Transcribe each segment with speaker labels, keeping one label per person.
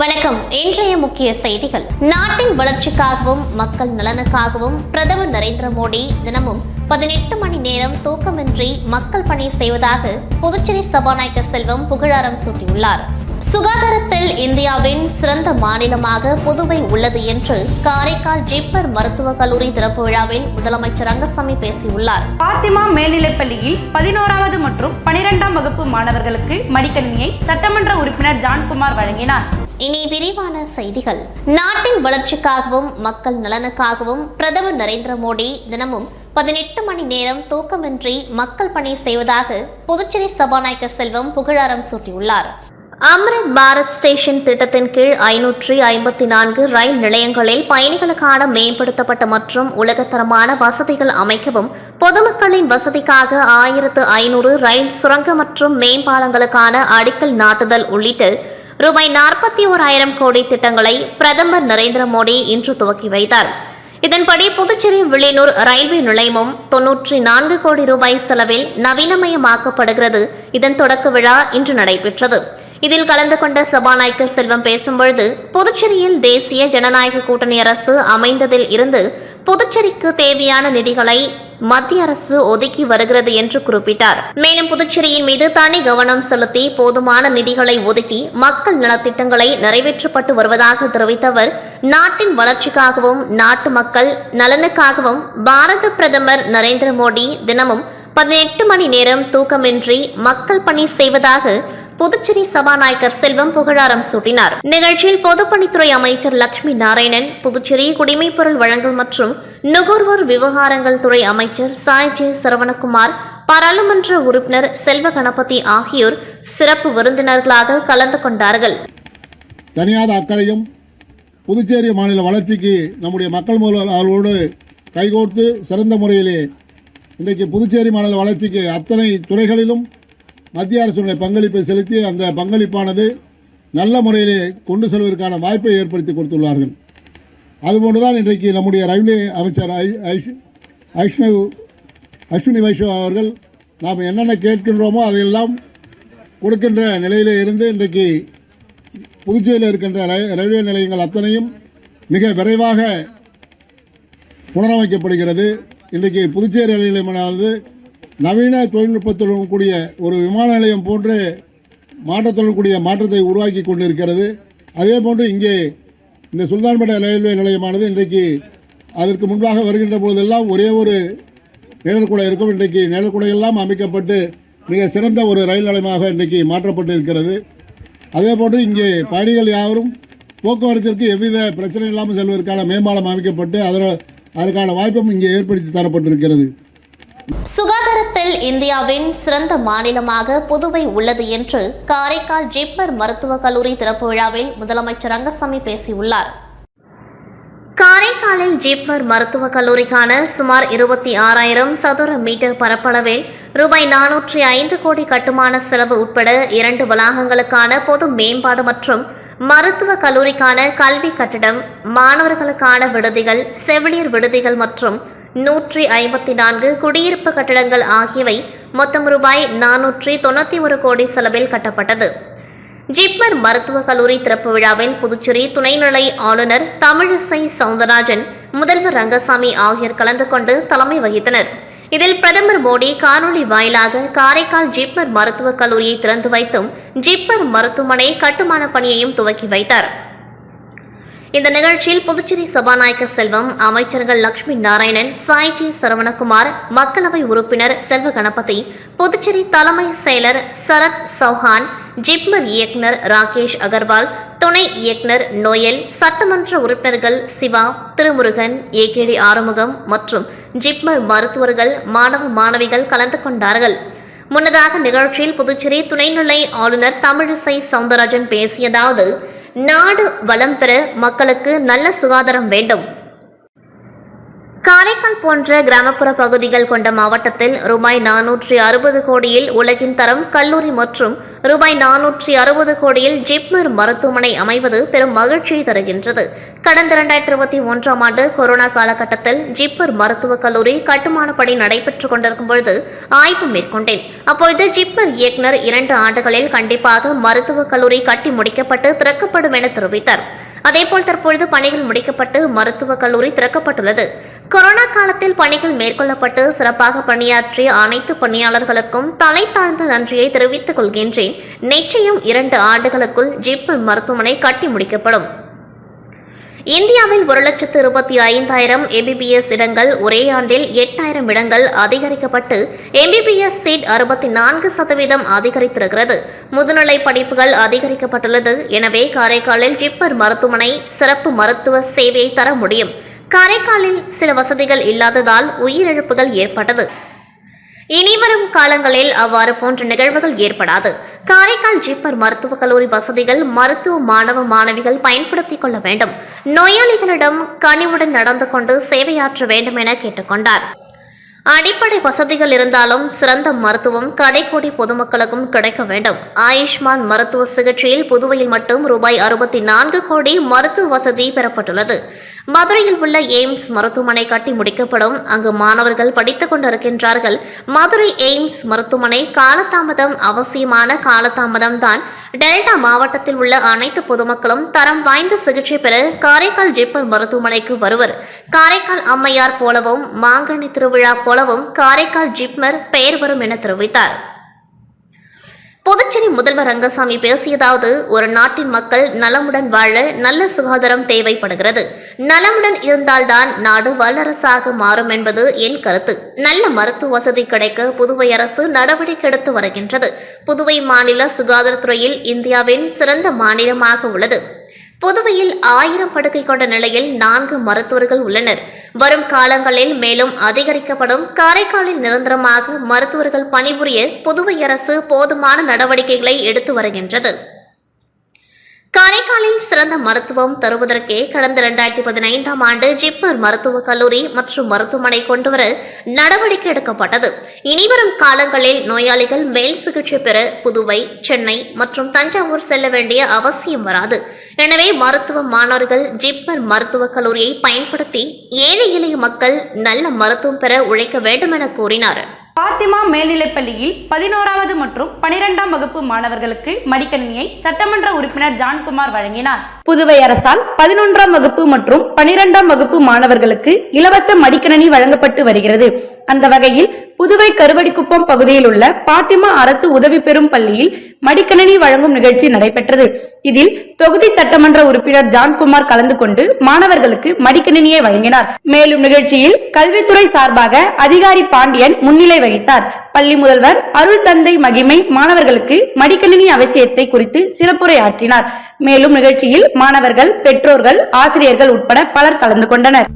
Speaker 1: வணக்கம் இன்றைய முக்கிய செய்திகள் நாட்டின் வளர்ச்சிக்காகவும் மக்கள் நலனுக்காகவும் பிரதமர் நரேந்திர மோடி தினமும் பதினெட்டு மணி நேரம் தூக்கமின்றி மக்கள் பணி செய்வதாக புதுச்சேரி சபாநாயகர் செல்வம் புகழாரம் சூட்டியுள்ளார் சுகாதாரத்தில் இந்தியாவின் சிறந்த மாநிலமாக புதுவை உள்ளது என்று காரைக்கால் ஜிப்பர் மருத்துவக் கல்லூரி திறப்பு விழாவில் முதலமைச்சர் ரங்கசாமி பேசியுள்ளார் பாத்திமா மேல்நிலைப்பள்ளியில் பதினோராவது மற்றும் பனிரெண்டாம் வகுப்பு மாணவர்களுக்கு மடிக்கணினியை சட்டமன்ற உறுப்பினர் ஜான்குமார் வழங்கினார் இனி விரிவான செய்திகள் நாட்டின் வளர்ச்சிக்காகவும் மக்கள் நலனுக்காகவும் பிரதமர் நரேந்திர மோடி தினமும் பதினெட்டு மணி நேரம் தூக்கமின்றி மக்கள் பணி செய்வதாக புதுச்சேரி சபாநாயகர் செல்வம் புகழாரம் சூட்டியுள்ளார் அம்ரித் பாரத் ஸ்டேஷன் திட்டத்தின் கீழ் ஐநூற்றி ஐம்பத்தி நான்கு ரயில் நிலையங்களில் பயணிகளுக்கான மேம்படுத்தப்பட்ட மற்றும் உலகத்தரமான வசதிகள் அமைக்கவும் பொதுமக்களின் வசதிக்காக ஆயிரத்து ஐநூறு ரயில் சுரங்க மற்றும் மேம்பாலங்களுக்கான அடிக்கல் நாட்டுதல் உள்ளிட்ட ரூபாய் நாற்பத்தி ஓராயிரம் கோடி திட்டங்களை பிரதமர் நரேந்திர மோடி இன்று துவக்கி வைத்தார் இதன்படி புதுச்சேரி வில்லியனூர் ரயில்வே நிலையமும் தொன்னூற்றி நான்கு கோடி ரூபாய் செலவில் நவீனமயமாக்கப்படுகிறது இதன் தொடக்க விழா இன்று நடைபெற்றது இதில் கலந்து கொண்ட சபாநாயகர் செல்வம் பேசும்பொழுது புதுச்சேரியில் தேசிய ஜனநாயக கூட்டணி அரசு அமைந்ததில் இருந்து புதுச்சேரிக்கு தேவையான நிதிகளை மத்திய அரசு ஒதுக்கி வருகிறது என்று குறிப்பிட்டார் மேலும் புதுச்சேரியின் மீது தனி கவனம் செலுத்தி போதுமான நிதிகளை ஒதுக்கி மக்கள் நலத்திட்டங்களை நிறைவேற்றப்பட்டு வருவதாக தெரிவித்தவர் நாட்டின் வளர்ச்சிக்காகவும் நாட்டு மக்கள் நலனுக்காகவும் பாரத பிரதமர் நரேந்திர மோடி தினமும் பதினெட்டு மணி நேரம் தூக்கமின்றி மக்கள் பணி செய்வதாக புதுச்சேரி சபாநாயகர் செல்வம் புகழாரம் சூட்டினார் நிகழ்ச்சியில் பொதுப்பணித்துறை அமைச்சர் லட்சுமி நாராயணன் புதுச்சேரி பொருள் வழங்கல் மற்றும் நுகர்வோர் விவகாரங்கள் துறை அமைச்சர் சாய் ஜே சரவணகுமார் பாராளுமன்ற உறுப்பினர் செல்வ கணபதி ஆகியோர் சிறப்பு விருந்தினர்களாக கலந்து கொண்டார்கள்
Speaker 2: தனியாத அக்கறையும் புதுச்சேரி மாநில வளர்ச்சிக்கு நம்முடைய மக்கள் முதலாளர்களோடு கைகோர்த்து சிறந்த முறையிலே இன்றைக்கு புதுச்சேரி மாநில வளர்ச்சிக்கு அத்தனை துறைகளிலும் மத்திய அரசுடைய பங்களிப்பை செலுத்தி அந்த பங்களிப்பானது நல்ல முறையிலே கொண்டு செல்வதற்கான வாய்ப்பை ஏற்படுத்தி கொடுத்துள்ளார்கள் அதுபோன்று தான் இன்றைக்கு நம்முடைய ரயில்வே அமைச்சர் ஐஷ்ணவ் அஸ்வினி வைஷ்ணவ் அவர்கள் நாம் என்னென்ன கேட்கின்றோமோ அதையெல்லாம் கொடுக்கின்ற நிலையிலே இருந்து இன்றைக்கு புதுச்சேரியில் இருக்கின்ற ரயில்வே நிலையங்கள் அத்தனையும் மிக விரைவாக புனரமைக்கப்படுகிறது இன்றைக்கு புதுச்சேரி ரயில் நிலையமானது நவீன தொழில்நுட்பத்துடன் கூடிய ஒரு விமான நிலையம் போன்று மாற்றத்துடன் கூடிய மாற்றத்தை உருவாக்கி கொண்டிருக்கிறது அதே போன்று இங்கே இந்த சுல்தான்பேட்டை ரயில்வே நிலையமானது இன்றைக்கு அதற்கு முன்பாக வருகின்ற போதெல்லாம் ஒரே ஒரு நிழற்குடை இருக்கும் இன்றைக்கு நிழற்குடையெல்லாம் அமைக்கப்பட்டு மிக சிறந்த ஒரு ரயில் நிலையமாக இன்றைக்கு மாற்றப்பட்டு இருக்கிறது அதே போன்று இங்கே பயணிகள் யாரும் போக்குவரத்திற்கு எவ்வித பிரச்சனை இல்லாமல் செல்வதற்கான மேம்பாலம் அமைக்கப்பட்டு அதற்கான வாய்ப்பும் இங்கே ஏற்படுத்தி தரப்பட்டிருக்கிறது
Speaker 1: சுகாதாரத்தில் இந்தியாவின் சிறந்த மாநிலமாக புதுவை உள்ளது என்று காரைக்கால் ஜிப்மர் மருத்துவக் கல்லூரி திறப்பு விழாவில் முதலமைச்சர் ரங்கசாமி பேசியுள்ளார் காரைக்காலில் ஜிப்மர் மருத்துவக் கல்லூரிக்கான சுமார் இருபத்தி ஆறாயிரம் சதுர மீட்டர் பரப்பளவில் ரூபாய் நானூற்றி ஐந்து கோடி கட்டுமான செலவு உட்பட இரண்டு வளாகங்களுக்கான பொது மேம்பாடு மற்றும் மருத்துவ கல்லூரிக்கான கல்வி கட்டிடம் மாணவர்களுக்கான விடுதிகள் செவிலியர் விடுதிகள் மற்றும் நூற்றி ஐம்பத்தி நான்கு குடியிருப்பு கட்டடங்கள் ஆகியவை மொத்தம் ரூபாய் நானூற்றி தொண்ணூற்றி ஒரு கோடி செலவில் கட்டப்பட்டது ஜிப்மர் மருத்துவக் கல்லூரி திறப்பு விழாவில் புதுச்சேரி துணைநிலை ஆளுநர் தமிழிசை சவுந்தரராஜன் முதல்வர் ரங்கசாமி ஆகியோர் கலந்து கொண்டு தலைமை வகித்தனர் இதில் பிரதமர் மோடி காணொலி வாயிலாக காரைக்கால் ஜிப்மர் மருத்துவக் கல்லூரியை திறந்து வைத்தும் ஜிப்மர் மருத்துவமனை கட்டுமான பணியையும் துவக்கி வைத்தார் இந்த நிகழ்ச்சியில் புதுச்சேரி சபாநாயகர் செல்வம் அமைச்சர்கள் லட்சுமி நாராயணன் சாய்ஜி சரவணகுமார் மக்களவை உறுப்பினர் செல்வ கணபதி புதுச்சேரி தலைமை செயலர் சரத் சௌஹான் ஜிப்மர் இயக்குனர் ராகேஷ் அகர்வால் துணை இயக்குனர் நோயல் சட்டமன்ற உறுப்பினர்கள் சிவா திருமுருகன் ஏ கேடி ஆறுமுகம் மற்றும் ஜிப்மர் மருத்துவர்கள் மாணவ மாணவிகள் கலந்து கொண்டார்கள் முன்னதாக நிகழ்ச்சியில் புதுச்சேரி துணைநிலை ஆளுநர் தமிழிசை சவுந்தரராஜன் பேசியதாவது நாடு வளம் பெற மக்களுக்கு நல்ல சுகாதாரம் வேண்டும் காரைக்கால் போன்ற கிராமப்புற பகுதிகள் கொண்ட மாவட்டத்தில் ரூபாய் நானூற்றி அறுபது கோடியில் உலகின் தரம் கல்லூரி மற்றும் ரூபாய் நானூற்றி அறுபது கோடியில் ஜிப்மர் மருத்துவமனை அமைவது பெரும் மகிழ்ச்சியை தருகின்றது கடந்த இரண்டாயிரத்தி இருபத்தி ஒன்றாம் ஆண்டு கொரோனா காலகட்டத்தில் ஜிப்மர் மருத்துவக் கல்லூரி கட்டுமான பணி நடைபெற்றுக் கொண்டிருக்கும் பொழுது ஆய்வு மேற்கொண்டேன் அப்பொழுது ஜிப்மர் இயக்குநர் இரண்டு ஆண்டுகளில் கண்டிப்பாக மருத்துவக் கல்லூரி கட்டி முடிக்கப்பட்டு திறக்கப்படும் என தெரிவித்தார் அதேபோல் தற்பொழுது பணிகள் முடிக்கப்பட்டு மருத்துவக் கல்லூரி திறக்கப்பட்டுள்ளது கொரோனா காலத்தில் பணிகள் மேற்கொள்ளப்பட்டு சிறப்பாக பணியாற்றிய அனைத்து பணியாளர்களுக்கும் தலை தாழ்ந்த நன்றியை தெரிவித்துக் கொள்கின்றேன் நிச்சயம் இரண்டு ஆண்டுகளுக்குள் ஜிப்மர் மருத்துவமனை கட்டி முடிக்கப்படும் இந்தியாவில் ஒரு லட்சத்து இருபத்தி ஐந்தாயிரம் எம்பிபிஎஸ் இடங்கள் ஒரே ஆண்டில் எட்டாயிரம் இடங்கள் அதிகரிக்கப்பட்டு எம்பிபிஎஸ் சீட் அறுபத்தி நான்கு சதவீதம் அதிகரித்திருக்கிறது முதுநிலை படிப்புகள் அதிகரிக்கப்பட்டுள்ளது எனவே காரைக்காலில் ஜிப்பர் மருத்துவமனை சிறப்பு மருத்துவ சேவையை தர முடியும் காரைக்காலில் சில வசதிகள் இல்லாததால் உயிரிழப்புகள் ஏற்பட்டது இனிவரும் காலங்களில் அவ்வாறு போன்ற நிகழ்வுகள் ஏற்படாது காரைக்கால் ஜிப்பர் மருத்துவக் கல்லூரி வசதிகள் மருத்துவ மாணவ மாணவிகள் பயன்படுத்திக் கொள்ள வேண்டும் நோயாளிகளிடம் கனிவுடன் நடந்து கொண்டு சேவையாற்ற வேண்டும் என கேட்டுக்கொண்டார் அடிப்படை வசதிகள் இருந்தாலும் சிறந்த மருத்துவம் கடைக்கோடி பொதுமக்களுக்கும் கிடைக்க வேண்டும் ஆயுஷ்மான் மருத்துவ சிகிச்சையில் புதுவையில் மட்டும் ரூபாய் அறுபத்தி நான்கு கோடி மருத்துவ வசதி பெறப்பட்டுள்ளது மதுரையில் உள்ள எய்ம்ஸ் மருத்துவமனை கட்டி முடிக்கப்படும் அங்கு மாணவர்கள் படித்துக் கொண்டிருக்கின்றார்கள் மதுரை எய்ம்ஸ் மருத்துவமனை காலதாமதம் அவசியமான காலதாமதம் தான் டெல்டா மாவட்டத்தில் உள்ள அனைத்து பொதுமக்களும் தரம் வாய்ந்த சிகிச்சை பெற காரைக்கால் ஜிப்மர் மருத்துவமனைக்கு வருவர் காரைக்கால் அம்மையார் போலவும் மாங்கனி திருவிழா போலவும் காரைக்கால் ஜிப்மர் பெயர் வரும் என தெரிவித்தார் புதுச்சேரி முதல்வர் ரங்கசாமி பேசியதாவது ஒரு நாட்டின் மக்கள் நலமுடன் வாழ நல்ல சுகாதாரம் தேவைப்படுகிறது நலமுடன் இருந்தால்தான் நாடு வல்லரசாக மாறும் என்பது என் கருத்து நல்ல மருத்துவ வசதி கிடைக்க புதுவை அரசு நடவடிக்கை எடுத்து வருகின்றது புதுவை மாநில சுகாதாரத்துறையில் இந்தியாவின் சிறந்த மாநிலமாக உள்ளது புதுவையில் ஆயிரம் படுக்கை கொண்ட நிலையில் நான்கு மருத்துவர்கள் உள்ளனர் வரும் காலங்களில் மேலும் அதிகரிக்கப்படும் காரைக்காலில் நிரந்தரமாக மருத்துவர்கள் பணிபுரிய புதுவை அரசு போதுமான நடவடிக்கைகளை எடுத்து வருகின்றது காரைக்காலில் சிறந்த மருத்துவம் தருவதற்கே கடந்த இரண்டாயிரத்தி பதினைந்தாம் ஆண்டு ஜிப்மர் மருத்துவக் கல்லூரி மற்றும் மருத்துவமனை கொண்டுவர நடவடிக்கை எடுக்கப்பட்டது இனிவரும் காலங்களில் நோயாளிகள் மேல் சிகிச்சை பெற புதுவை சென்னை மற்றும் தஞ்சாவூர் செல்ல வேண்டிய அவசியம் வராது எனவே மருத்துவ மாணவர்கள் ஜிப்மர் மருத்துவக் கல்லூரியை பயன்படுத்தி ஏழை எளிய மக்கள் நல்ல மருத்துவம் பெற உழைக்க வேண்டும் என கூறினார் பாத்திமா மேல்நிலைப்பள்ளியில் பதினோராவது மற்றும் பனிரெண்டாம் வகுப்பு மாணவர்களுக்கு மடிக்கணினியை சட்டமன்ற உறுப்பினர் ஜான்குமார் வழங்கினார் புதுவை அரசால் பதினொன்றாம் வகுப்பு மற்றும் பனிரெண்டாம் வகுப்பு மாணவர்களுக்கு இலவச மடிக்கணினி வழங்கப்பட்டு வருகிறது அந்த வகையில் புதுவை கருவடிக்குப்பம் பகுதியில் உள்ள பாத்திமா அரசு உதவி பெறும் பள்ளியில் மடிக்கணினி வழங்கும் நிகழ்ச்சி நடைபெற்றது இதில் தொகுதி சட்டமன்ற உறுப்பினர் ஜான்குமார் கலந்து கொண்டு மாணவர்களுக்கு மடிக்கணினியை வழங்கினார் மேலும் நிகழ்ச்சியில் கல்வித்துறை சார்பாக அதிகாரி பாண்டியன் முன்னிலை வகித்தார் பள்ளி முதல்வர் அருள் தந்தை மகிமை மாணவர்களுக்கு மடிக்கணினி அவசியத்தை குறித்து சிறப்புரை ஆற்றினார் மேலும் நிகழ்ச்சியில் மாணவர்கள் பெற்றோர்கள் ஆசிரியர்கள் உட்பட பலர் கலந்து கொண்டனர்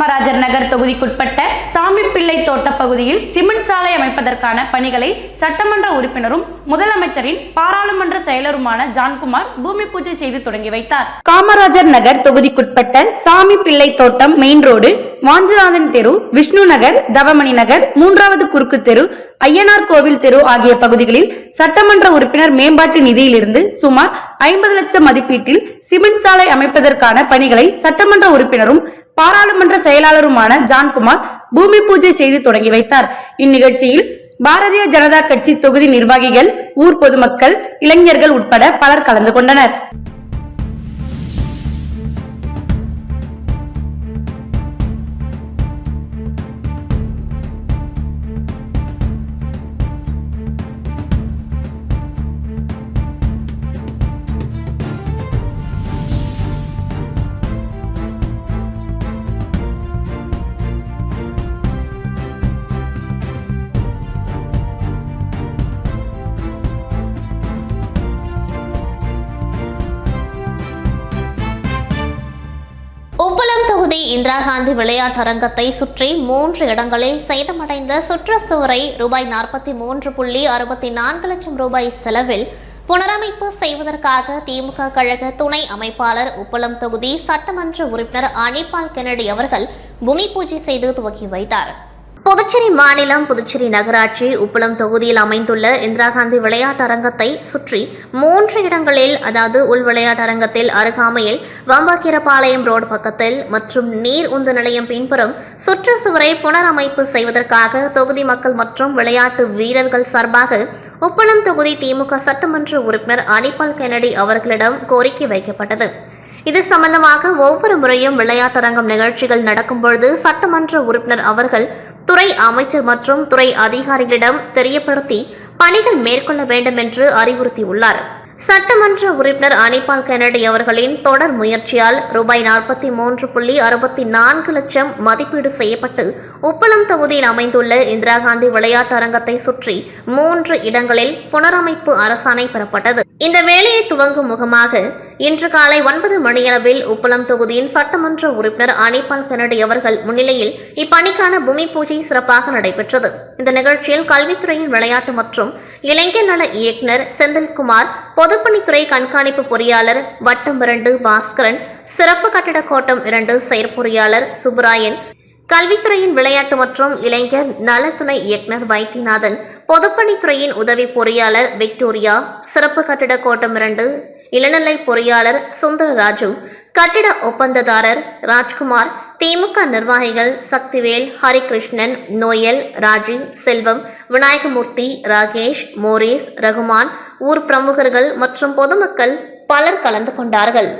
Speaker 1: காமராஜர் நகர் தொகுதிக்குட்பட்ட சாமிப்பிள்ளை தோட்ட பகுதியில் சிமெண்ட் சாலை அமைப்பதற்கான பணிகளை சட்டமன்ற உறுப்பினரும் முதலமைச்சரின் பாராளுமன்ற செயலருமான ஜான்குமார் பூமி பூஜை செய்து தொடங்கி வைத்தார் காமராஜர் நகர் தொகுதிக்குட்பட்ட சாமி பிள்ளை தோட்டம் மெயின் ரோடு வாஞ்சிநாதன் தெரு விஷ்ணு நகர் தவமணி நகர் மூன்றாவது குறுக்கு தெரு ஐயனார் கோவில் தெரு ஆகிய பகுதிகளில் சட்டமன்ற உறுப்பினர் மேம்பாட்டு நிதியிலிருந்து சுமார் ஐம்பது லட்சம் மதிப்பீட்டில் சிமெண்ட் சாலை அமைப்பதற்கான பணிகளை சட்டமன்ற உறுப்பினரும் பாராளுமன்ற செயலாளருமான ஜான்குமார் பூமி பூஜை செய்து தொடங்கி வைத்தார் இந்நிகழ்ச்சியில் பாரதிய ஜனதா கட்சி தொகுதி நிர்வாகிகள் ஊர் பொதுமக்கள் இளைஞர்கள் உட்பட பலர் கலந்து கொண்டனர் விளையாட்டரங்கத்தை சுற்றி மூன்று இடங்களில் சேதமடைந்த சுவரை ரூபாய் நாற்பத்தி மூன்று புள்ளி அறுபத்தி நான்கு லட்சம் ரூபாய் செலவில் புனரமைப்பு செய்வதற்காக திமுக கழக துணை அமைப்பாளர் உப்பளம் தொகுதி சட்டமன்ற உறுப்பினர் அனிபால் கெனடி அவர்கள் பூமி பூஜை செய்து துவக்கி வைத்தார் புதுச்சேரி மாநிலம் புதுச்சேரி நகராட்சி உப்பளம் தொகுதியில் அமைந்துள்ள இந்திரா காந்தி விளையாட்டு அரங்கத்தை சுற்றி மூன்று இடங்களில் அதாவது உள் விளையாட்டு அரங்கத்தில் அருகாமையில் வம்பாக்கீரப்பாளையம் ரோடு பக்கத்தில் மற்றும் நீர் உந்து நிலையம் பின்புறம் சுற்றுச்சுவரை புனரமைப்பு செய்வதற்காக தொகுதி மக்கள் மற்றும் விளையாட்டு வீரர்கள் சார்பாக உப்பளம் தொகுதி திமுக சட்டமன்ற உறுப்பினர் அனிபால் கெனடி அவர்களிடம் கோரிக்கை வைக்கப்பட்டது இது சம்பந்தமாக ஒவ்வொரு முறையும் விளையாட்டரங்கம் நிகழ்ச்சிகள் நடக்கும்பொழுது சட்டமன்ற உறுப்பினர் அவர்கள் துறை அமைச்சர் மற்றும் துறை அதிகாரிகளிடம் தெரியப்படுத்தி பணிகள் மேற்கொள்ள வேண்டும் என்று அறிவுறுத்தியுள்ளார் சட்டமன்ற உறுப்பினர் அனிபால் கெனடி அவர்களின் தொடர் முயற்சியால் ரூபாய் நாற்பத்தி மூன்று புள்ளி அறுபத்தி நான்கு லட்சம் மதிப்பீடு செய்யப்பட்டு உப்பளம் தொகுதியில் அமைந்துள்ள இந்திரா காந்தி அரங்கத்தை சுற்றி மூன்று இடங்களில் புனரமைப்பு அரசாணை பெறப்பட்டது இந்த வேலையை துவங்கும் முகமாக இன்று காலை ஒன்பது மணியளவில் உப்பளம் தொகுதியின் சட்டமன்ற உறுப்பினர் அனிபால் கனடி அவர்கள் முன்னிலையில் இப்பணிக்கான பூமி பூஜை சிறப்பாக நடைபெற்றது இந்த நிகழ்ச்சியில் கல்வித்துறையின் விளையாட்டு மற்றும் இளைஞர் நல இயக்குனர் செந்தில்குமார் பொதுப்பணித்துறை கண்காணிப்பு பொறியாளர் வட்டம் இரண்டு பாஸ்கரன் சிறப்பு கட்டிட கோட்டம் இரண்டு செயற்பொறியாளர் சுப்ராயன் கல்வித்துறையின் விளையாட்டு மற்றும் இளைஞர் நலத்துணை இயக்குநர் வைத்தியநாதன் பொதுப்பணித்துறையின் உதவி பொறியாளர் விக்டோரியா சிறப்பு கட்டிட கோட்டம் இரண்டு இளநிலை பொறியாளர் சுந்தரராஜு கட்டிட ஒப்பந்ததாரர் ராஜ்குமார் திமுக நிர்வாகிகள் சக்திவேல் ஹரிகிருஷ்ணன் நோயல் ராஜி செல்வம் விநாயகமூர்த்தி ராகேஷ் மோரேஸ் ரகுமான் ஊர் பிரமுகர்கள் மற்றும் பொதுமக்கள் பலர் கலந்து கொண்டார்கள்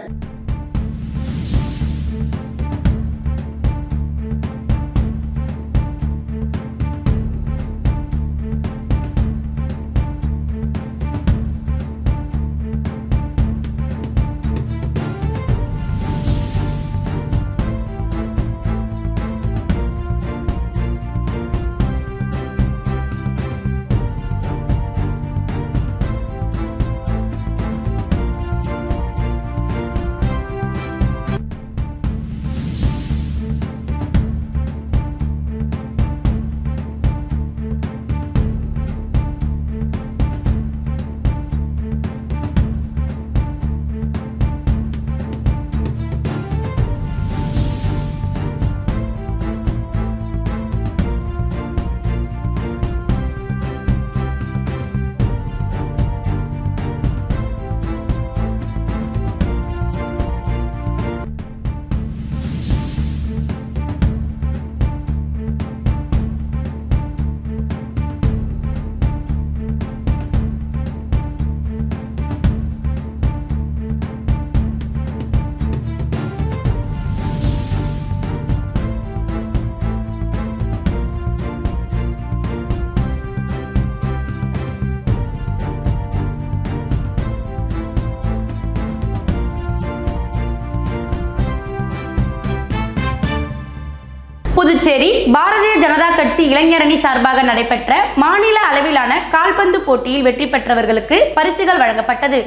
Speaker 1: புதுச்சேரி பாரதிய ஜனதா கட்சி இளைஞரணி சார்பாக நடைபெற்ற மாநில அளவிலான கால்பந்து போட்டியில் வெற்றி பெற்றவர்களுக்கு பரிசுகள் வழங்கப்பட்டது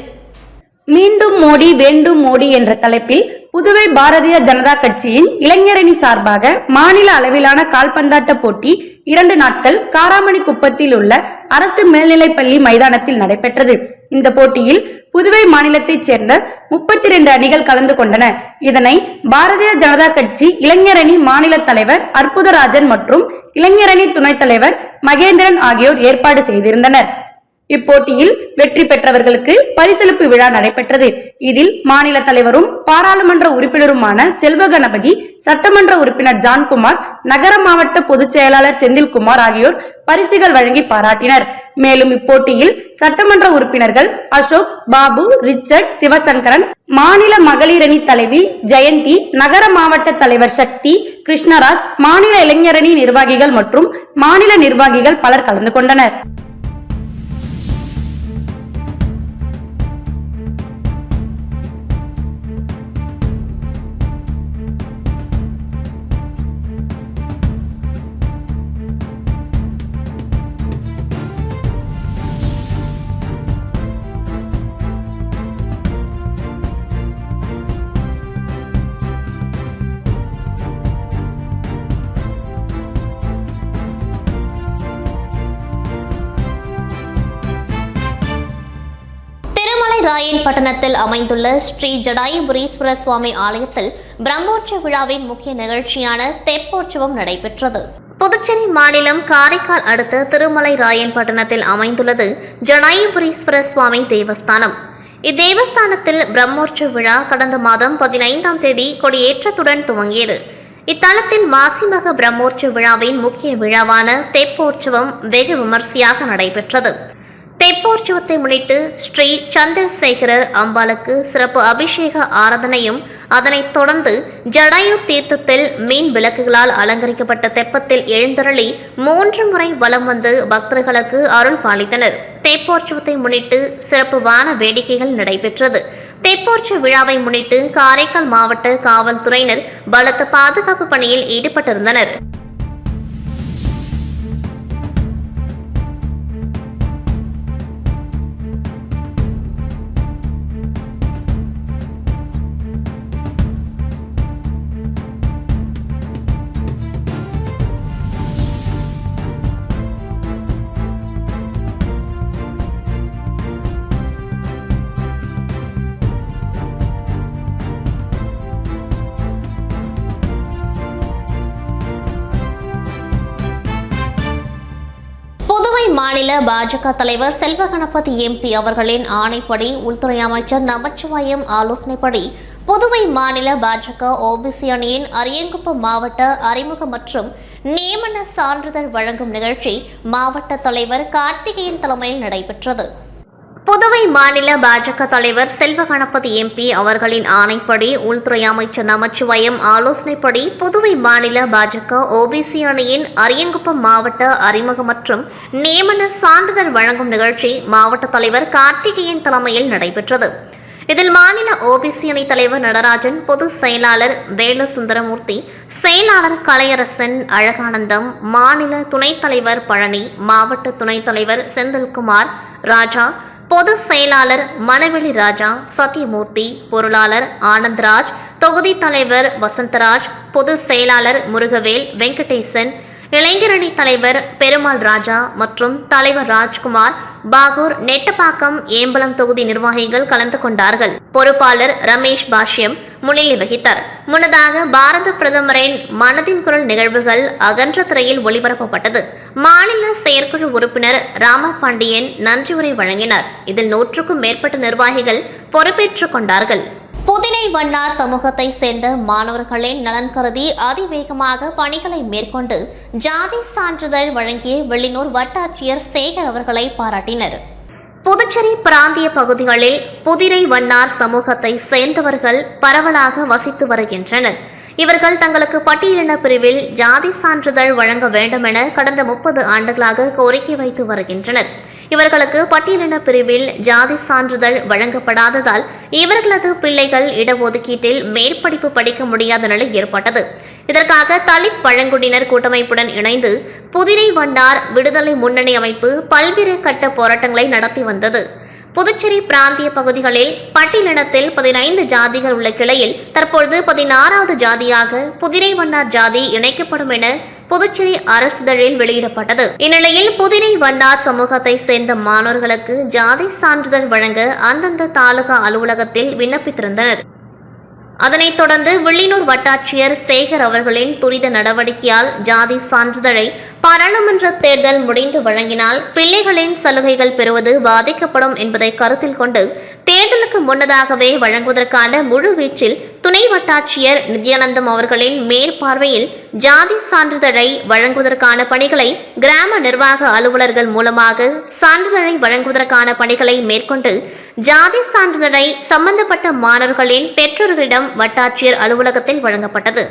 Speaker 1: மீண்டும் மோடி வேண்டும் மோடி என்ற தலைப்பில் புதுவை பாரதிய ஜனதா கட்சியின் இளைஞரணி சார்பாக மாநில அளவிலான கால்பந்தாட்ட போட்டி இரண்டு நாட்கள் காராமணி குப்பத்தில் உள்ள அரசு மேல்நிலைப்பள்ளி மைதானத்தில் நடைபெற்றது இந்த போட்டியில் புதுவை மாநிலத்தைச் சேர்ந்த முப்பத்தி இரண்டு அணிகள் கலந்து கொண்டன இதனை பாரதிய ஜனதா கட்சி இளைஞரணி மாநில தலைவர் அற்புதராஜன் மற்றும் இளைஞரணி துணைத் தலைவர் மகேந்திரன் ஆகியோர் ஏற்பாடு செய்திருந்தனர் இப்போட்டியில் வெற்றி பெற்றவர்களுக்கு பரிசளிப்பு விழா நடைபெற்றது இதில் மாநில தலைவரும் பாராளுமன்ற உறுப்பினருமான செல்வ கணபதி சட்டமன்ற உறுப்பினர் ஜான்குமார் நகர மாவட்ட பொதுச் செயலாளர் செந்தில்குமார் ஆகியோர் பரிசுகள் வழங்கி பாராட்டினர் மேலும் இப்போட்டியில் சட்டமன்ற உறுப்பினர்கள் அசோக் பாபு ரிச்சர்ட் சிவசங்கரன் மாநில மகளிரணி தலைவி ஜெயந்தி நகர மாவட்ட தலைவர் சக்தி கிருஷ்ணராஜ் மாநில இளைஞரணி நிர்வாகிகள் மற்றும் மாநில நிர்வாகிகள் பலர் கலந்து கொண்டனர் ராயன் பட்டணத்தில் அமைந்துள்ள ஸ்ரீ ஜடாயுபுரீஸ்வர சுவாமி ஆலயத்தில் பிரம்மோற்சவ விழாவின் முக்கிய நிகழ்ச்சியான தெப்போற்சவம் நடைபெற்றது புதுச்சேரி மாநிலம் காரைக்கால் அடுத்த திருமலை ராயன் பட்டணத்தில் அமைந்துள்ளது ஜடாயுபுரீஸ்வர சுவாமி தேவஸ்தானம் இத்தேவஸ்தானத்தில் பிரம்மோற்சவ விழா கடந்த மாதம் பதினைந்தாம் தேதி கொடியேற்றத்துடன் துவங்கியது இத்தலத்தில் மாசிமக பிரம்மோற்சவ விழாவின் முக்கிய விழாவான தெப்போற்சவம் வெகு விமர்சையாக நடைபெற்றது தெப்போற்சவத்தை முன்னிட்டு ஸ்ரீ சந்திரசேகரர் அம்பாளுக்கு சிறப்பு அபிஷேக ஆராதனையும் அதனைத் தொடர்ந்து ஜடாயு தீர்த்தத்தில் மீன் விளக்குகளால் அலங்கரிக்கப்பட்ட தெப்பத்தில் எழுந்தருளி மூன்று முறை வலம் வந்து பக்தர்களுக்கு அருள் பாலித்தனர் தெப்போற்சவத்தை முன்னிட்டு சிறப்பு வான வேடிக்கைகள் நடைபெற்றது தெப்போற்ற விழாவை முன்னிட்டு காரைக்கால் மாவட்ட காவல்துறையினர் பலத்த பாதுகாப்பு பணியில் ஈடுபட்டிருந்தனர் மாநில பாஜக தலைவர் செல்வ கணபதி எம்பி அவர்களின் ஆணைப்படி உள்துறை அமைச்சர் நமச்சிவாயம் ஆலோசனைப்படி புதுவை மாநில பாஜக ஓபிசி அணியின் அரியங்குப்பம் மாவட்ட அறிமுக மற்றும் நியமன சான்றிதழ் வழங்கும் நிகழ்ச்சி மாவட்ட தலைவர் கார்த்திகேயன் தலைமையில் நடைபெற்றது புதுவை மாநில பாஜக தலைவர் செல்வ கணபதி எம்பி அவர்களின் ஆணைப்படி உள்துறை அமைச்சர் நமச்சிவயம் ஆலோசனைப்படி புதுவை மாநில பாஜக ஓபிசி அணியின் அரியங்குப்பம் மாவட்ட அறிமுக மற்றும் நியமன சான்றிதழ் வழங்கும் நிகழ்ச்சி மாவட்ட தலைவர் கார்த்திகேயன் தலைமையில் நடைபெற்றது இதில் மாநில ஓபிசி அணி தலைவர் நடராஜன் பொதுச் செயலாளர் வேலு சுந்தரமூர்த்தி செயலாளர் கலையரசன் அழகானந்தம் மாநில துணைத் தலைவர் பழனி மாவட்ட துணைத் தலைவர் செந்தில்குமார் ராஜா பொது செயலாளர் மனவெளி ராஜா சத்யமூர்த்தி பொருளாளர் ஆனந்த்ராஜ் தொகுதி தலைவர் வசந்தராஜ் பொது செயலாளர் முருகவேல் வெங்கடேசன் இளைஞரணி தலைவர் பெருமாள் ராஜா மற்றும் தலைவர் ராஜ்குமார் பாகூர் நெட்டப்பாக்கம் ஏம்பலம் தொகுதி நிர்வாகிகள் கலந்து கொண்டார்கள் பொறுப்பாளர் ரமேஷ் பாஷ்யம் முன்னிலை வகித்தார் முன்னதாக பாரத பிரதமரின் மனதின் குரல் நிகழ்வுகள் அகன்ற துறையில் ஒளிபரப்பப்பட்டது மாநில செயற்குழு உறுப்பினர் ராம பாண்டியன் நன்றி உரை வழங்கினார் இதில் நூற்றுக்கும் மேற்பட்ட நிர்வாகிகள் பொறுப்பேற்றுக் கொண்டார்கள் புதினை வண்ணார் சமூகத்தை சேர்ந்த மாணவர்களின் நலன் கருதி அதிவேகமாக பணிகளை மேற்கொண்டு ஜாதி சான்றிதழ் வழங்கிய வெளிநூர் வட்டாட்சியர் சேகர் அவர்களை பாராட்டினர் புதுச்சேரி பிராந்திய பகுதிகளில் புதிரை வண்ணார் சமூகத்தை சேர்ந்தவர்கள் பரவலாக வசித்து வருகின்றனர் இவர்கள் தங்களுக்கு பட்டியலின பிரிவில் ஜாதி சான்றிதழ் வழங்க வேண்டும் என கடந்த முப்பது ஆண்டுகளாக கோரிக்கை வைத்து வருகின்றனர் இவர்களுக்கு பட்டியலின பிரிவில் ஜாதி சான்றிதழ் வழங்கப்படாததால் இவர்களது பிள்ளைகள் இடஒதுக்கீட்டில் மேற்படிப்பு படிக்க முடியாத நிலை ஏற்பட்டது இதற்காக தலித் பழங்குடியினர் கூட்டமைப்புடன் இணைந்து புதிரை வண்டார் விடுதலை முன்னணி அமைப்பு பல்வேறு கட்ட போராட்டங்களை நடத்தி வந்தது புதுச்சேரி பிராந்திய பகுதிகளில் பட்டியலிடத்தில் பதினைந்து ஜாதிகள் உள்ள கிளையில் தற்பொழுது பதினாறாவது ஜாதியாக புதிரை வண்ணார் ஜாதி இணைக்கப்படும் என புதுச்சேரி அரசிதழில் வெளியிடப்பட்டது இந்நிலையில் புதிரை வண்ணார் சமூகத்தை சேர்ந்த மாணவர்களுக்கு ஜாதி சான்றிதழ் வழங்க அந்தந்த தாலுகா அலுவலகத்தில் விண்ணப்பித்திருந்தனர் அதனைத் தொடர்ந்து வில்லினூர் வட்டாட்சியர் சேகர் அவர்களின் துரித நடவடிக்கையால் ஜாதி சான்றிதழை பாராளுமன்ற தேர்தல் முடிந்து வழங்கினால் பிள்ளைகளின் சலுகைகள் பெறுவது பாதிக்கப்படும் என்பதை கருத்தில் கொண்டு தேர்தலுக்கு முன்னதாகவே வழங்குவதற்கான முழு வீச்சில் துணை வட்டாட்சியர் நித்யானந்தம் அவர்களின் மேற்பார்வையில் ஜாதி சான்றிதழை வழங்குவதற்கான பணிகளை கிராம நிர்வாக அலுவலர்கள் மூலமாக சான்றிதழை வழங்குவதற்கான பணிகளை மேற்கொண்டு ஜாதி சான்றிதழை சம்பந்தப்பட்ட மாணவர்களின் பெற்றோர்களிடம் வட்டாட்சியர் அலுவலகத்தில் வழங்கப்பட்டது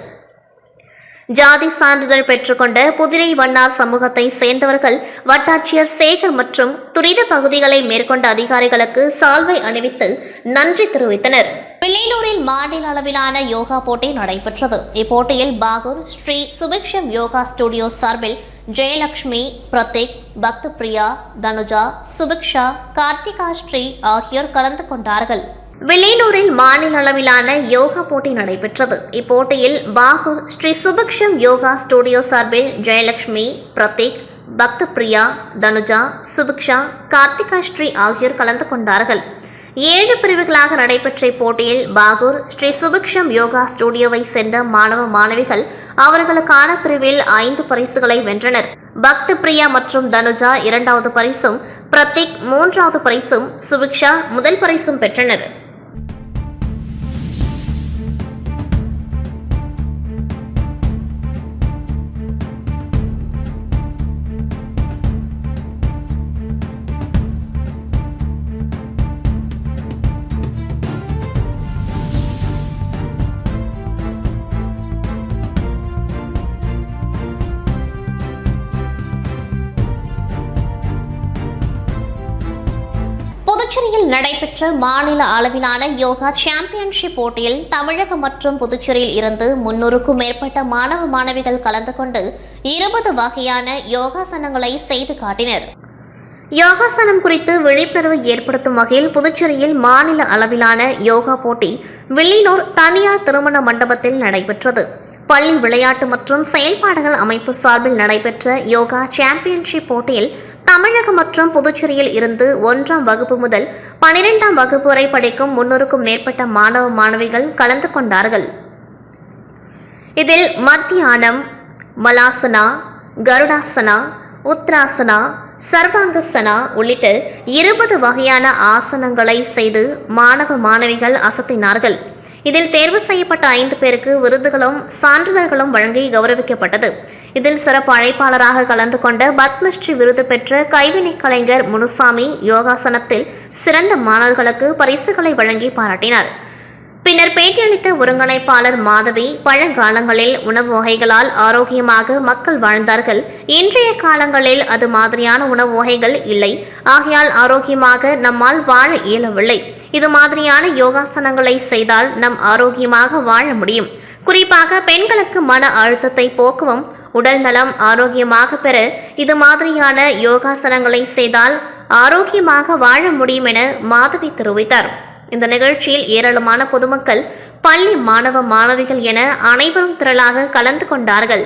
Speaker 1: ஜாதி சான்றிதழ் பெற்றுக்கொண்ட புதிரை வண்ணார் சமூகத்தை சேர்ந்தவர்கள் வட்டாட்சியர் சேகர் மற்றும் துரித பகுதிகளை மேற்கொண்ட அதிகாரிகளுக்கு சால்வை அணிவித்து நன்றி தெரிவித்தனர் பிள்ளையூரில் மாநில அளவிலான யோகா போட்டி நடைபெற்றது இப்போட்டியில் பாகூர் ஸ்ரீ சுபிக்ஷம் யோகா ஸ்டுடியோ சார்பில் ஜெயலட்சுமி பிரதீக் பக்த பிரியா தனுஜா சுபிக்ஷா கார்த்திகா ஸ்ரீ ஆகியோர் கலந்து கொண்டார்கள் வில்லியனூரில் மாநில அளவிலான யோகா போட்டி நடைபெற்றது இப்போட்டியில் பாகு ஸ்ரீ சுபக்ஷம் யோகா ஸ்டுடியோ சார்பில் ஜெயலட்சுமி பிரதீக் பக்த பிரியா தனுஜா சுபிக்ஷா கார்த்திகா ஸ்ரீ ஆகியோர் கலந்து கொண்டார்கள் ஏழு பிரிவுகளாக நடைபெற்ற இப்போட்டியில் பாகூர் ஸ்ரீ சுபிக்ஷம் யோகா ஸ்டுடியோவை சேர்ந்த மாணவ மாணவிகள் அவர்களுக்கான பிரிவில் ஐந்து பரிசுகளை வென்றனர் பக்த பிரியா மற்றும் தனுஜா இரண்டாவது பரிசும் பிரதீக் மூன்றாவது பரிசும் சுபிக்ஷா முதல் பரிசும் பெற்றனர் நடைபெற்ற மாநில அளவிலான யோகா சாம்பியன்ஷிப் போட்டியில் தமிழகம் மற்றும் புதுச்சேரியில் இருந்து முன்னூறுக்கும் மேற்பட்ட மாணவ மாணவிகள் கலந்து கொண்டு இருபது வகையான யோகாசனங்களை செய்து காட்டினர் யோகாசனம் குறித்து விழிப்புணர்வு ஏற்படுத்தும் வகையில் புதுச்சேரியில் மாநில அளவிலான யோகா போட்டி வில்லினூர் தனியார் திருமண மண்டபத்தில் நடைபெற்றது பள்ளி விளையாட்டு மற்றும் செயல்பாடுகள் அமைப்பு சார்பில் நடைபெற்ற யோகா சாம்பியன்ஷிப் போட்டியில் தமிழகம் மற்றும் புதுச்சேரியில் இருந்து ஒன்றாம் வகுப்பு முதல் பனிரெண்டாம் வகுப்பு வரை படிக்கும் முன்னூறுக்கும் மேற்பட்ட மாணவ மாணவிகள் கலந்து கொண்டார்கள் இதில் மத்தியானம் மலாசனா கருடாசனா உத்ராசனா சர்வாங்கசனா உள்ளிட்ட இருபது வகையான ஆசனங்களை செய்து மாணவ மாணவிகள் அசத்தினார்கள் இதில் தேர்வு செய்யப்பட்ட ஐந்து பேருக்கு விருதுகளும் சான்றிதழ்களும் வழங்கி கௌரவிக்கப்பட்டது இதில் சிறப்பு அழைப்பாளராக கலந்து கொண்ட பத்மஸ்ரீ விருது பெற்ற கைவினை கலைஞர் முனுசாமி யோகாசனத்தில் சிறந்த மாணவர்களுக்கு பரிசுகளை வழங்கி பாராட்டினார் பின்னர் பேட்டியளித்த ஒருங்கிணைப்பாளர் மாதவி பழங்காலங்களில் உணவு வகைகளால் ஆரோக்கியமாக மக்கள் வாழ்ந்தார்கள் இன்றைய காலங்களில் அது மாதிரியான உணவு வகைகள் இல்லை ஆகையால் ஆரோக்கியமாக நம்மால் வாழ இயலவில்லை இது மாதிரியான யோகாசனங்களை செய்தால் நம் ஆரோக்கியமாக வாழ முடியும் குறிப்பாக பெண்களுக்கு மன அழுத்தத்தை போக்கவும் உடல் நலம் ஆரோக்கியமாக பெற இது மாதிரியான யோகாசனங்களை செய்தால் ஆரோக்கியமாக வாழ முடியும் என மாதவி தெரிவித்தார் இந்த நிகழ்ச்சியில் ஏராளமான பொதுமக்கள் பள்ளி மாணவ மாணவிகள் என அனைவரும் திரளாக கலந்து கொண்டார்கள்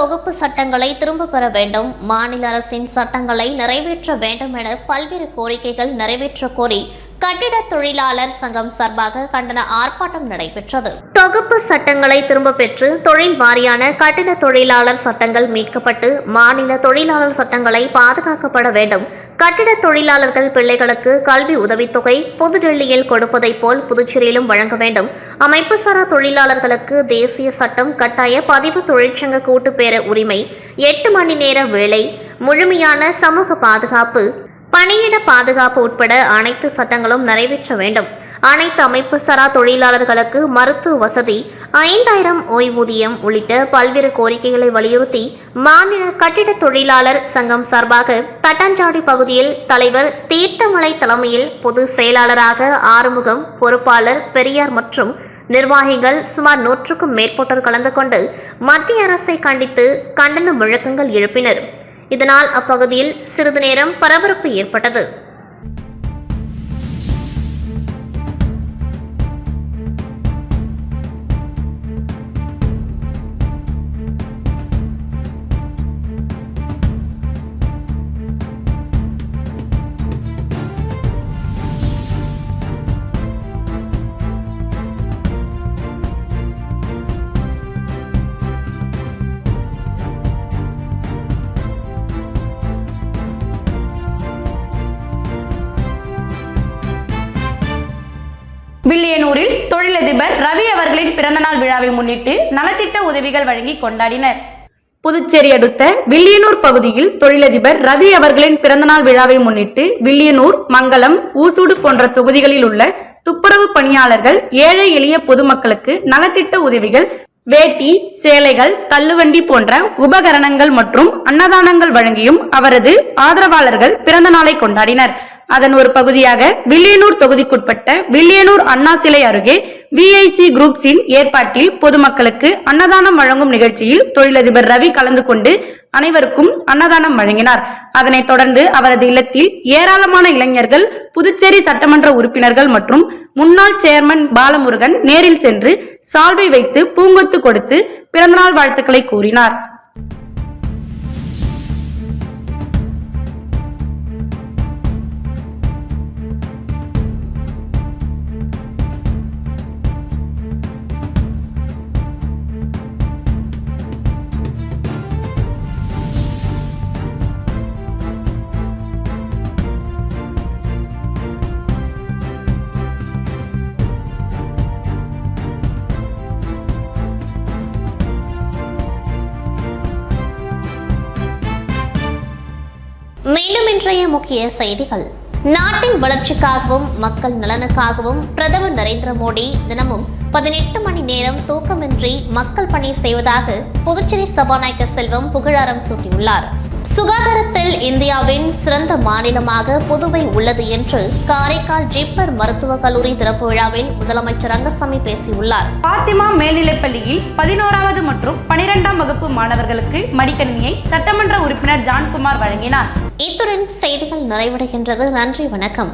Speaker 1: தொகுப்பு சட்டங்களை திரும்ப பெற வேண்டும் மாநில அரசின் சட்டங்களை நிறைவேற்ற வேண்டும் என பல்வேறு கோரிக்கைகள் நிறைவேற்ற கோரி கட்டிட தொழிலாளர் சங்கம் சார்பாக கண்டன ஆர்ப்பாட்டம் நடைபெற்றது தொகுப்பு சட்டங்களை திரும்ப பெற்று தொழில் வாரியான கட்டிட தொழிலாளர் சட்டங்கள் மீட்கப்பட்டு மாநில தொழிலாளர் சட்டங்களை பாதுகாக்கப்பட வேண்டும் கட்டிட தொழிலாளர்கள் பிள்ளைகளுக்கு கல்வி உதவித்தொகை புதுடெல்லியில் கொடுப்பதைப் போல் புதுச்சேரியிலும் வழங்க வேண்டும் அமைப்புசாரா தொழிலாளர்களுக்கு தேசிய சட்டம் கட்டாய பதிவு தொழிற்சங்க கூட்டுப்பேர உரிமை எட்டு மணி நேர வேலை முழுமையான சமூக பாதுகாப்பு பணியிட பாதுகாப்பு உட்பட அனைத்து சட்டங்களும் நிறைவேற்ற வேண்டும் அனைத்து அமைப்பு சாரா தொழிலாளர்களுக்கு மருத்துவ வசதி ஐந்தாயிரம் ஓய்வூதியம் உள்ளிட்ட பல்வேறு கோரிக்கைகளை வலியுறுத்தி மாநில கட்டிட தொழிலாளர் சங்கம் சார்பாக தட்டாஞ்சாடி பகுதியில் தலைவர் தீர்த்தமலை தலைமையில் பொது செயலாளராக ஆறுமுகம் பொறுப்பாளர் பெரியார் மற்றும் நிர்வாகிகள் சுமார் நூற்றுக்கும் மேற்பட்டோர் கலந்து கொண்டு மத்திய அரசை கண்டித்து கண்டன முழக்கங்கள் எழுப்பினர் இதனால் அப்பகுதியில் சிறிது நேரம் பரபரப்பு ஏற்பட்டது பிறந்தநாள் விழாவை முன்னிட்டு நலத்திட்ட உதவிகள் வழங்கி கொண்டாடினர் புதுச்சேரி அடுத்த வில்லியனூர் பகுதியில் தொழிலதிபர் ரவி அவர்களின் பிறந்தநாள் விழாவை முன்னிட்டு வில்லியனூர் மங்கலம் ஊசூடு போன்ற தொகுதிகளில் உள்ள துப்புரவு பணியாளர்கள் ஏழை எளிய பொதுமக்களுக்கு நலத்திட்ட உதவிகள் வேட்டி சேலைகள் தள்ளுவண்டி போன்ற உபகரணங்கள் மற்றும் அன்னதானங்கள் வழங்கியும் அவரது ஆதரவாளர்கள் பிறந்த நாளை கொண்டாடினர் அதன் ஒரு பகுதியாக வில்லியனூர் தொகுதிக்குட்பட்ட வில்லியனூர் அண்ணா சிலை அருகே விஐசி குரூப்ஸின் ஏற்பாட்டில் பொதுமக்களுக்கு அன்னதானம் வழங்கும் நிகழ்ச்சியில் தொழிலதிபர் ரவி கலந்து கொண்டு அனைவருக்கும் அன்னதானம் வழங்கினார் அதனைத் தொடர்ந்து அவரது இல்லத்தில் ஏராளமான இளைஞர்கள் புதுச்சேரி சட்டமன்ற உறுப்பினர்கள் மற்றும் முன்னாள் சேர்மன் பாலமுருகன் நேரில் சென்று சால்வை வைத்து பூங்கொத்து கொடுத்து பிறந்தநாள் வாழ்த்துக்களை கூறினார் இன்றைய முக்கிய செய்திகள் நாட்டின் வளர்ச்சிக்காகவும் மக்கள் நலனுக்காகவும் பிரதமர் நரேந்திர மோடி தினமும் பதினெட்டு மணி நேரம் தூக்கமின்றி மக்கள் பணி செய்வதாக புதுச்சேரி சபாநாயகர் செல்வம் புகழாரம் சூட்டியுள்ளார் சுகாதாரத்தில் இந்தியாவின் சிறந்த மாநிலமாக புதுவை உள்ளது என்று காரைக்கால் ஜிப்பர் மருத்துவக் கல்லூரி திறப்பு விழாவில் முதலமைச்சர் ரங்கசாமி பேசியுள்ளார் பாத்திமா மேல்நிலைப்பள்ளியில் பதினோராவது மற்றும் பனிரெண்டாம் வகுப்பு மாணவர்களுக்கு மடிக்கணியை சட்டமன்ற உறுப்பினர் ஜான்குமார் வழங்கினார் இத்துடன் செய்திகள் நிறைவடைகின்றது நன்றி வணக்கம்